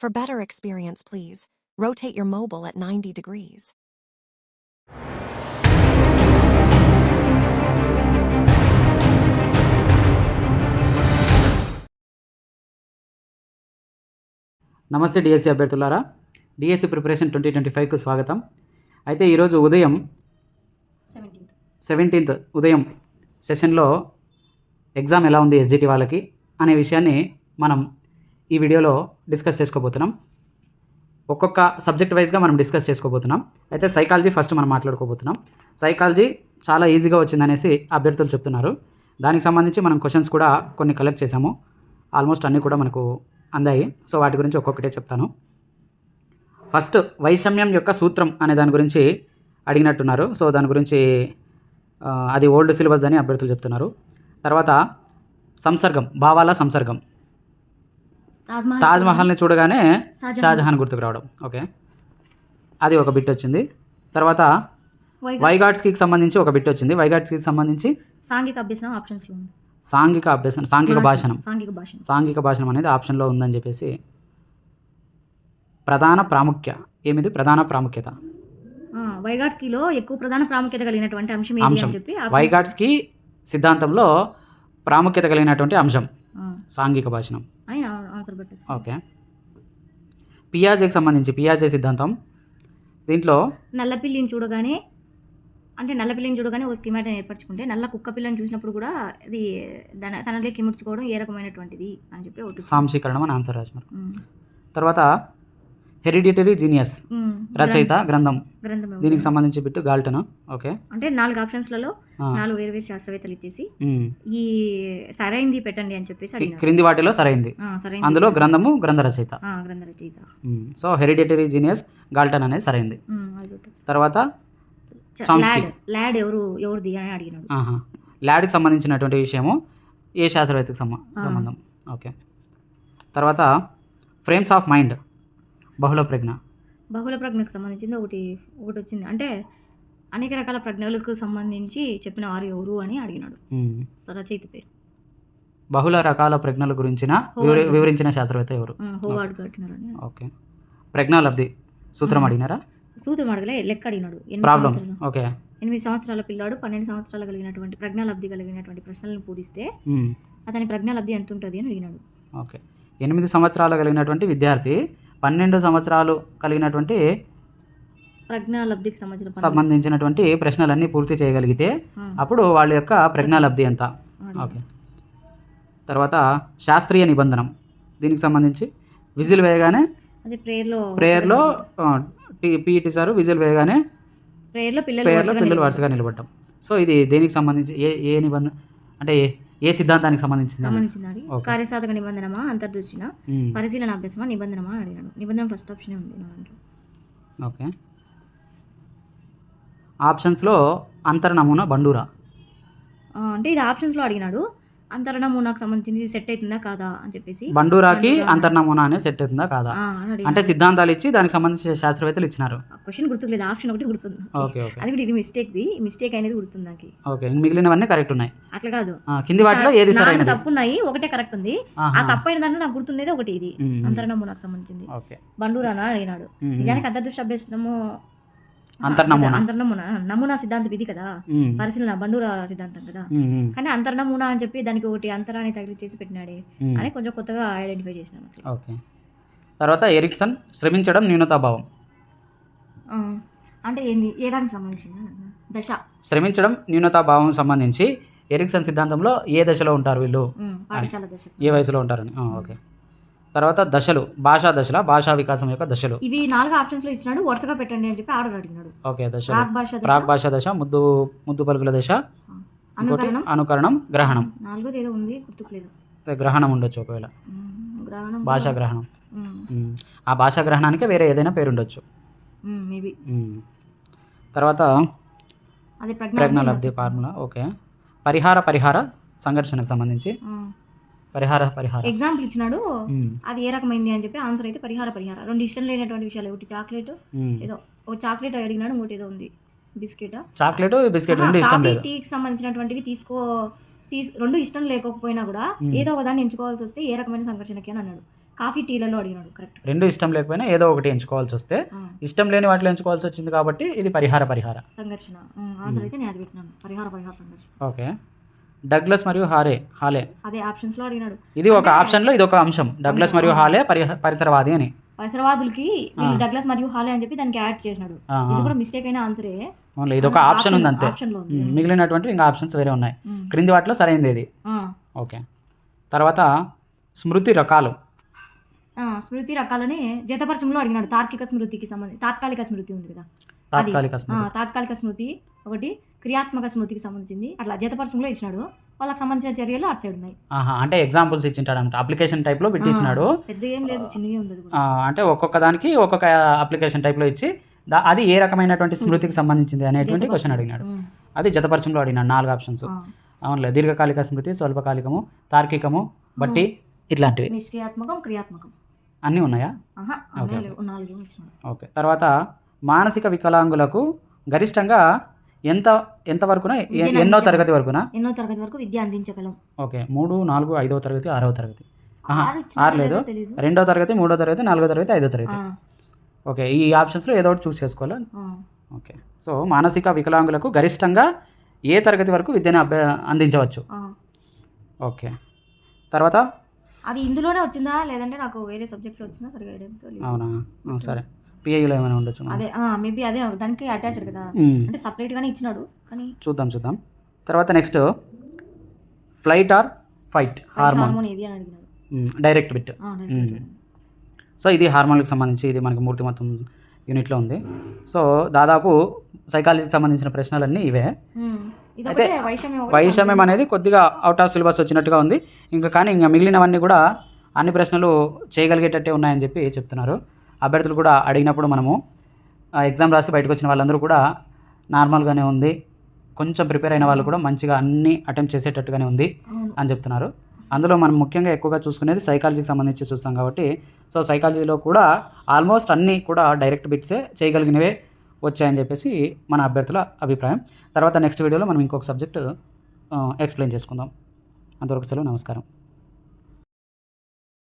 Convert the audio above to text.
For better experience, please rotate your mobile at 90 degrees. నమస్తే DSC అభ్యర్థులారా. DSC preparation twenty twenty ఫైవ్కు స్వాగతం. అయితే ఈరోజు ఉదయం సెవెంటీన్త్ సెవెంటీన్త్ ఉదయం సెషన్లో ఎగ్జామ్ ఎలా ఉంది ఎస్జిటి వాళ్ళకి అనే విషయాన్ని మనం ఈ వీడియోలో డిస్కస్ చేసుకోబోతున్నాం. ఒక్కొక్క సబ్జెక్ట్ వైజ్గా మనం డిస్కస్ చేసుకోబోతున్నాం. అయితే సైకాలజీ ఫస్ట్ మనం మాట్లాడుకోబోతున్నాం. సైకాలజీ చాలా ఈజీగా వచ్చిందనేసి అభ్యర్థులు చెప్తున్నారు. దానికి సంబంధించి మనం క్వశ్చన్స్ కూడా కొన్ని కలెక్ట్ చేసాము ఆల్మోస్ట్ అన్నీ కూడా మనకు అందాయి. సో వాటి గురించి ఒక్కొక్కటే చెప్తాను. ఫస్ట్ వైషమ్యం యొక్క సూత్రం అనే దాని గురించి అడిగినట్టున్నారు. సో దాని గురించి అది ఓల్డ్ సిలబస్ అని అభ్యర్థులు చెప్తున్నారు. తర్వాత సంసర్గం భావాల సంసర్గం. తాజ్ మహల్ని చూడగానే షాజహాన్. గుర్తుకు రావడం. ఓకే. అది ఒక బిట్ వచ్చింది. తర్వాత వైగా- వైగాట్స్కి సంబంధించి ఒక బిట్ వచ్చింది. వైగాట్స్కి సంబంధించి సాంఘిక అభ్యసనం ఆప్షన్స్లో ఉంది. సాంఘిక అభ్యసనం సాంఘిక భాషణం. సాంఘిక భాషణం. సాంఘిక భాషణం అనేది ఆప్షన్లో ఉందని చెప్పేసి ప్రధాన ప్రాముఖ్య. ఏమిది? ప్రధాన ప్రాముఖ్యత. వైగాట్స్కిలో ఎక్కువ ప్రధాన ప్రాముఖ్యత కలిగినటువంటి అంశం అని చెప్పి వైగాట్స్కి సిద్ధాంతంలో ప్రాముఖ్యత కలిగినటువంటి అంశం. సాంఘిక భాషణం. ఆన్సర్ పెట్టచ్చు. ఓకే. పియాజేకి సంబంధించి పియాజే సిద్ధాంతం. దీంట్లో నల్లపిల్లిని చూడగానే అంటే నల్లపిల్లిని చూడగానే ఒక స్కిమాటం ఏర్పరచుకుంటే నల్ల కుక్క పిల్లని చూసినప్పుడు కూడా అది తన తనలే కిముడ్చుకోవడం ఏ రకమైనటువంటిది అని చెప్పి ఒకటి సాంశీకరణం అని ఆన్సర్ రాసినారు. తర్వాత హెరిడిటరీ జీనియస్. రచయిత గ్రంథం? దీనికి సంబంధించి బిట్టు గాల్టన్? ఓకే. అంటే నాలుగు ఆప్షన్స్లలో నాలుగు వేరు వేరు శాస్త్రవేత్తలు ఇచ్చేసి. ఈ సరైంది పెట్టండి అని చెప్పేసి క్రింది వాటిలో సరైంది. అందులో గ్రంథము గ్రంథ రచయిత. గ్రంథ రచయిత. సో హెరిడిటరీ జీనియస్ గాల్టన్ అనేది సరైంది. తర్వాత. ల్యాడ్ ఎవరు ఎవరిది అని అడిగినాడు. ల్యాడ్కి సంబంధించినటువంటి విషయము ఏ శాస్త్రవేత్తకు. సంబంధం? ఓకే. తర్వాత ఫ్రేమ్స్ ఆఫ్ మైండ్. బహుళ ప్రజ్ఞ బహుళ ప్రజ్ఞకు సంబంధించింది ఒకటి ఒకటి వచ్చింది అంటే అనేక రకాల ప్రజ్ఞలకు సంబంధించి చెప్పిన వారు ఎవరు అని అడిగినాడు. రచయిత పేరు. బహుళ రకాల ప్రజ్ఞల గురించిన. వివరించిన శాస్త్రవేత్త ఎవరు? హోవార్డ్ గట్టినారు అని ఓకే. ప్రజ్ఞాలబ్ధి సూత్రం. అడిగినారా? సూత్రం అడగలే లెక్క అడిగినాడు. ఎనిమిది ప్రాబ్లం. సంవత్సరాలు. ఓకే. ఎనిమిది సంవత్సరాల పిల్లాడు పన్నెండు సంవత్సరాలు కలిగినటువంటి ప్రజ్ఞాలబ్ధి కలిగినటువంటి ప్రశ్నలను పూరిస్తే. అతని ప్రజ్ఞాలబ్ధి ఎంత ఉంటుంది అని అడిగినాడు. ఓకే. ఎనిమిది సంవత్సరాలు కలిగినటువంటి విద్యార్థి పన్నెండు సంవత్సరాలు కలిగినటువంటి ప్రజ్ఞాలబ్ధికి. సంబంధించినటువంటి ప్రశ్నలన్నీ పూర్తి చేయగలిగితే అప్పుడు వాళ్ళ యొక్క ప్రజ్ఞాలబ్ధి ఎంత. ఓకే తర్వాత శాస్త్రీయ నిబంధనం దీనికి సంబంధించి విజిల్ వేయగానే ప్రేయర్లో పీఈటీ సారు విజిల్ వేయగానే ప్రేయర్లో పిల్లలు. వరుసగా నిలబడటం సో ఇది దేనికి సంబంధించి ఏ ఏ నిబంధన అంటే ఏ సిద్ధాంతానికి సంబంధించింది. కార్యసాధక నిబంధనమా అంతర్దృష్టిన ఉమ్, పరిశీలన అభ్యాసమా నిబంధనమా అడిగాడు నిబంధన ఫస్ట్ ఆప్షన్ ఉంది ఓకే ఆప్షన్స్లో అంతర్నమూనా బండూరా? ఆ, అంటే ఇది ఆప్షన్స్లో అడిగినాడు. అంతరణము నాకు సంబంధించింది సెట్ అవుతుందా కాదా అని చెప్పేసి. బండూరాకి బండూరా. అంతర్నమూనా అనేది సెట్ అవుతుందా కాదా? అని. అంటే సిద్ధాంతాలు ఇచ్చి దానికి సంబంధించిన శాస్త్రవేత్తలు ఇచ్చినారు. క్వశ్చన్ గుర్తులేదు ఆప్షన్ ఒకటి గుర్తుంది. Okay okay. అది కూడా ఇది మిస్టేక్ది మిస్టేక్ అనేది గుర్తుంది నాకు. ఓకే మిగిలినవన్నీ కరెక్ట్ ఉన్నాయి. అట్లా కాదు. కింది వాటిలో ఏది సరైనది? తప్పు ఉన్నాయి ఒకటే కరెక్ట్ ఉంది. ఆ. తప్పైన దాంట్లో నాకు గుర్తుండేది ఒకటి ఇది. ఉమ్, అంతరణము నాకు సంబంధించింది. ఓకే. బండూరానా అడిగినాడు. నిజానికి అంతర్దృష్టి అభ్యసనము అంతర్నమూనా. అంతర్నమూనా. నమూనా సిద్ధాంతం ఇది కదా. పరిశీలన బండూరా సిద్ధాంతం కదా. కానీ అంతర్నమూనా అని చెప్పి దానికి ఒకటి అంతరాన్ని తగిలిచ్చేసి పెట్టినాడే ఉమ్, అని కొంచెం కొత్తగా ఐడెంటిఫై అట్లా. ఓకే. తర్వాత ఎరిక్సన్ శ్రమించడం న్యూనతాభావం. అంటే ఏంది? ఏ దానికి సంబంధించింది? దశ. శ్రమించడం న్యూనతాభావం సంబంధించి ఎరిక్సన్ సిద్ధాంతంలో ఏ దశలో ఉంటారు వీళ్ళు? ఏ వయసులో ఉంటారని? ఓకే. తర్వాత దశలు భాషా దశల భాషా వికాసం యొక్క దశలు. ఇవి నాలుగు ఆప్షన్స్లో ఇచ్చినాడు వరుసగా పెట్టండి అని చెప్పి ఆర్డర్ అడిగినాడు. ఓకే దశ. ప్రాక్ భాషా దశ ముద్దు ముద్దు పలుకుల దశ. అనుకరణం. గ్రహణం. నాలుగోది ఏదో ఉంది గుర్తుకులేదు. గ్రహణం ఉండొచ్చు ఒకవేళ. భాషా గ్రహణం. ఆ భాషా గ్రహణానికి వేరే ఏదైనా పేరు ఉండొచ్చు. మేబీ. తర్వాత ప్రజ్ఞాలబ్ధి ఫార్ములా ఓకే. పరిహార పరిహార సంఘర్షణకు సంబంధించి. పరిహార పరిహార. ఎగ్జాంపుల్ ఇచ్చినాడు అది ఏ రకమైంది అని చెప్పి ఆన్సర్ అయితే పరిహార పరిహార. రెండు ఇష్టం లేనటువంటి విషయాలు ఒకటి చాక్లెట్. ఏదో ఒక చాక్లెట్ అడిగినాడు ఇంకోటి ఏదో ఉంది బిస్కెట్. చాక్లెట్ బిస్కెట్ రెండు ఇష్టం లేదు. టీకి సంబంధించినటువంటివి తీసుకో తీస్ రెండు ఇష్టం లేకపోయినా కూడా. ఏదో ఒక దాన్ని ఎంచుకోవాల్సి వస్తే ఏ రకమైన సంఘర్షణకి అని అన్నాడు. కాఫీ టీలలో అడిగినాడు కరెక్ట్ రెండు ఇష్టం లేకపోయినా ఏదో ఒకటి ఎంచుకోవాల్సి వస్తే ఇష్టం లేని వాటిలో ఎంచుకోవాల్సి వచ్చింది కాబట్టి ఇది పరిహార పరిహార. సంఘర్షణ. ఆన్సర్ అయితే నేను అది పెట్టినాను. పరిహార పరిహార సంఘర్షణ. ఓకే. డగ్లస్ మరియు హారే హాలే అదే ఆప్షన్స్లో అడిగినాడు. ఇది ఒక ఆప్షన్లో ఇది ఒక అంశం. డగ్లస్ మరియు హాలే పరిసరవాది అని. పరిసరవాదులకి. డగ్లస్ మరియు హాలే అని చెప్పి దానికి యాడ్ చేసినాడు. ఇది. కూడా మిస్టేక్ అయిన ఆన్సరే ఓన్లీ ఇది ఒక ఆప్షన్ ఉంది. అంతే మిగిలినటువంటి ఇంకా ఆప్షన్స్ వేరే ఉన్నాయి. క్రింది వాటిలో సరైనది ఇది. ఓకే. తర్వాత స్మృతి రకాలు. స్మృతి రకాలని జతపరచంలో అడిగినాడు. తార్కిక స్మృతికి సంబంధించి తాత్కాలిక స్మృతి ఉంది కదా. తాత్కాలిక స్మృతి. తాత్కాలిక స్మృతి ఒకటి క్రియాత్మక స్మృతికి సంబంధించింది. అట్లా జతపరచంలో ఇచ్చినాడు. వాళ్ళకి సంబంధించిన చర్యలు అటు సైడ్ ఉన్నాయి. అంటే ఎగ్జాంపుల్స్ ఇచ్చింటాడు అంటే అప్లికేషన్ టైప్లో పెట్టి ఇచ్చినాడు పెద్ద ఏం లేదు చిన్నగా ఉంది అంటే ఒక్కొక్క దానికి ఒక్కొక్క అప్లికేషన్ టైప్లో ఇచ్చి దా- అది ఏ రకమైనటువంటి స్మృతికి సంబంధించింది అనేటువంటి. క్వశ్చన్ అడిగినాడు. అది జతపరచంలో అడిగినాడు నాలుగు ఆప్షన్స్. అవునులే దీర్ఘకాలిక స్మృతి స్వల్పకాలికము తార్కికము బట్టి ఇట్లాంటివి. నిష్క్రియాత్మకం క్రియాత్మకం. అన్నీ ఉన్నాయా? ఓకే తర్వాత మానసిక వికలాంగులకు గరిష్టంగా ఎంత ఎంత వరకున? ఎన్నో. తరగతి వరకున? ఎన్నో తరగతి వరకు విద్య అందించగలం. ఓకే మూడు నాలుగు ఐదో తరగతి ఆరో తరగతి. ఆరు లేదు. రెండో తరగతి మూడో తరగతి నాలుగో తరగతి ఐదో తరగతి. ఓకే ఈ ఆప్షన్స్లో ఏదో ఒకటి చూస్ చేసుకోవాలి. ఓకే సో మానసిక వికలాంగులకు గరిష్టంగా ఏ తరగతి వరకు విద్యను అభ్య అందించవచ్చు. ఓకే తర్వాత? అది ఇందులోనే వచ్చిందా? లేదంటే నాకు వేరే సబ్జెక్ట్లో వచ్చిందా? సరిగా తెలీదు. అవునా? సరే. పిఐలో ఏమైనా ఉండొచ్చు అదే మేబీ అదే దానికి అటాచ్డ్ కదా. అంటే సపరేట్ గానే ఇచ్చినాడు కానీ చూద్దాం చూద్దాం. తర్వాత next flight or fight hormone ఏది అని డైరెక్ట్ బిట్. సో ఇది హార్మోన్కి సంబంధించి ఇది మనకి మూర్తిమత్వం యూనిట్లో ఉంది. సో దాదాపు సైకాలజీకి సంబంధించిన ప్రశ్నలన్నీ ఇవే. ఇది అయితే వైషమ్యం అనేది కొద్దిగా అవుట్ ఆఫ్ సిలబస్ వచ్చినట్టుగా ఉంది. ఇంకా కానీ ఇంకా మిగిలినవన్నీ కూడా అన్ని ప్రశ్నలు చేయగలిగేటట్టే ఉన్నాయని చెప్పి చెప్తున్నారు. అభ్యర్థులు కూడా అడిగినప్పుడు మనము ఎగ్జామ్ రాసి బయటకు వచ్చిన వాళ్ళందరూ కూడా నార్మల్గానే ఉంది. కొంచెం ప్రిపేర్ అయిన వాళ్ళు కూడా మంచిగా అన్ని అటెంప్ట్ చేసేటట్టుగానే ఉంది. అని చెప్తున్నారు. అందులో మనం ముఖ్యంగా ఎక్కువగా చూసుకునేది సైకాలజీకి సంబంధించి చూస్తాం కాబట్టి సో సైకాలజీలో కూడా ఆల్మోస్ట్ అన్నీ కూడా డైరెక్ట్ బిట్సే చేయగలిగినవే వచ్చాయని చెప్పేసి మన అభ్యర్థుల అభిప్రాయం. తర్వాత నెక్స్ట్ వీడియోలో మనం ఇంకొక సబ్జెక్ట్ ఎక్స్ప్లెయిన్ చేసుకుందాం. అంతవరకు సెలవు నమస్కారం.